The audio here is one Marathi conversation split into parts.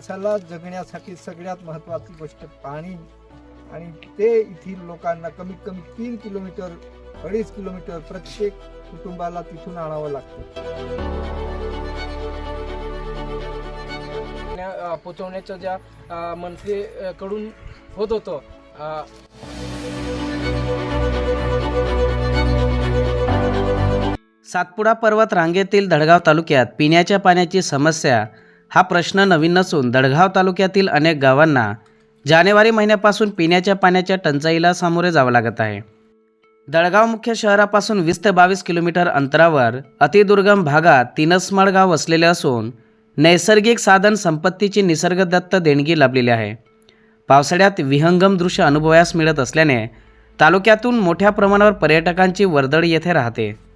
माणसाला जगण्यासाठी सगळ्यात महत्वाची गोष्ट पाणी. आणि ते येथील लोकांना कमीत कमी तीन किलोमीटर अडीच किलोमीटर प्रत्येक कुटुंबाला तिथून आणावं लागतं. पोचवण्याचं ज्या अ, मंत्री अ, कडून होत होतं सातपुडा पर्वत रांगेतील दडगाव तालुक्यात पिण्याच्या पाण्याची समस्या हा प्रश्न नवीन नसून दडगाव तालुक्यातील अनेक गावांना जानेवारी महिन्यापासून पिण्याच्या पाण्याच्या टंचाईला सामोरे जावं लागत आहे. दळगाव मुख्य शहरापासून वीस ते बावीस किलोमीटर अंतरावर अतिदुर्गम भागात तिनसमाळ गाव वसलेले असून नैसर्गिक साधन संपत्तीची निसर्गदत्त देणगी लाभलेली आहे. पावसाळ्यात विहंगम दृश्य अनुभवास मिळत असल्याने तालुक्यातून मोठ्या प्रमाणावर पर्यटकांची वर्दळ येथे राहते.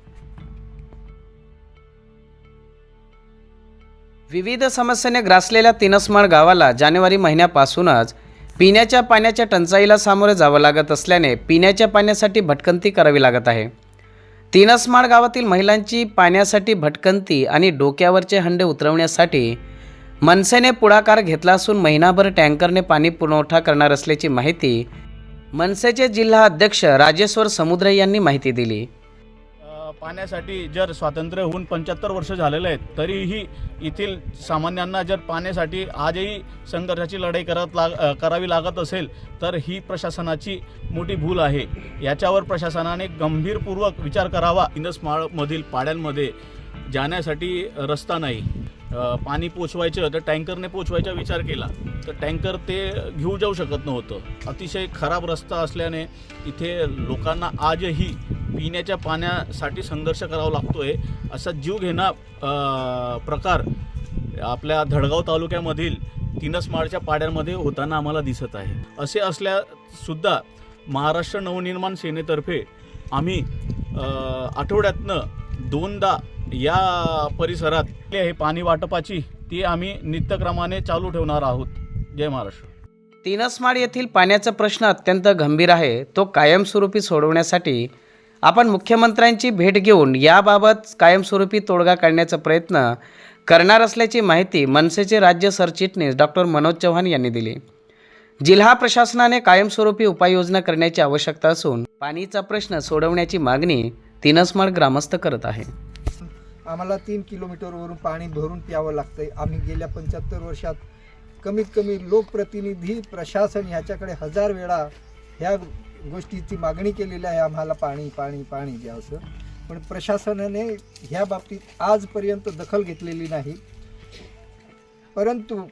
विविध समस्येने ग्रासलेल्या तिनसमाळ गावाला जानेवारी महिन्यापासूनच पिण्याच्या पाण्याच्या टंचाईला सामोरे जावं लागत असल्याने पिण्याच्या पाण्यासाठी भटकंती करावी लागत आहे. तिनसमाळ गावातील महिलांची पाण्यासाठी भटकंती आणि डोक्यावरचे हंडे उतरवण्यासाठी मनसेने पुढाकार घेतला असून महिनाभर टँकरने पाणी पुरवठा करणार असल्याची माहिती मनसेचे जिल्हा अध्यक्ष राजेश्वर समुद्रे यांनी माहिती दिली. पाण्यासाठी जर स्वातंत्र्य होऊन पंच्याहत्तर वर्ष झालेले आहेत तरीही येथील सामान्यांना जर पाण्यासाठी आजही संघर्षाची लढाई करत लाग करावी लागत असेल तर ही प्रशासनाची मोठी भूल आहे. याच्यावर प्रशासनाने गंभीरपूर्वक विचार करावा. इंदस्माळमधील पाड्यांमध्ये जाण्यासाठी रस्ता नाही. पाणी पोचवायचं तर टँकरने पोचवायचा विचार केला तर टँकर ते घेऊ जाऊ शकत नव्हतं. अतिशय खराब रस्ता असल्याने इथे लोकांना आजही पिण्याच्या पाण्यासाठी संघर्ष करावा लागतोय असा जीवघेणा प्रकार आपल्या धडगाव तालुक्यामधील तिनसमाळच्या पाड्यांमध्ये होताना आम्हाला दिसत आहे. असे असल्यासुद्धा महाराष्ट्र नवनिर्माण सेनेतर्फे आम्ही आठवड्यातनं दोनदा या परिसरात हे आहे पाणी वाटपाची ती आम्ही नित्यक्रमाने चालू ठेवणार आहोत. जय महाराष्ट्र. तिनसमाळ येथील पाण्याचा प्रश्न अत्यंत गंभीर आहे. तो कायमस्वरूपी सोडवण्यासाठी आपण मुख्यमंत्र्यांची भेट घेऊन याबाबत कायमस्वरूपी तोडगा काढण्याचा प्रयत्न करणार असल्याची माहिती मनसेचे राज्य सरचिटणीस डॉक्टर मनोज चव्हाण यांनी दिली. जिल्हा प्रशासनाने कायमस्वरूपी उपाययोजना करण्याची आवश्यकता असून पाणीचा प्रश्न सोडवण्याची मागणी तिनसमाळ ग्रामस्थ करत आहे. आम्हाला तीन किलोमीटरवरून पाणी भरून प्यावं लागतंय. आम्ही गेल्या पंच्याहत्तर वर्षात कमीत कमी लोकप्रतिनिधी प्रशासन ह्याच्याकडे हजार वेळा ह्या गोष्टीची मागणी केलेली आहे. आम्हाला पाणी पाणी पाणी द्यावंसं. पण प्रशासनाने ह्या बाबतीत आजपर्यंत दखल घेतलेली नाही. परंतु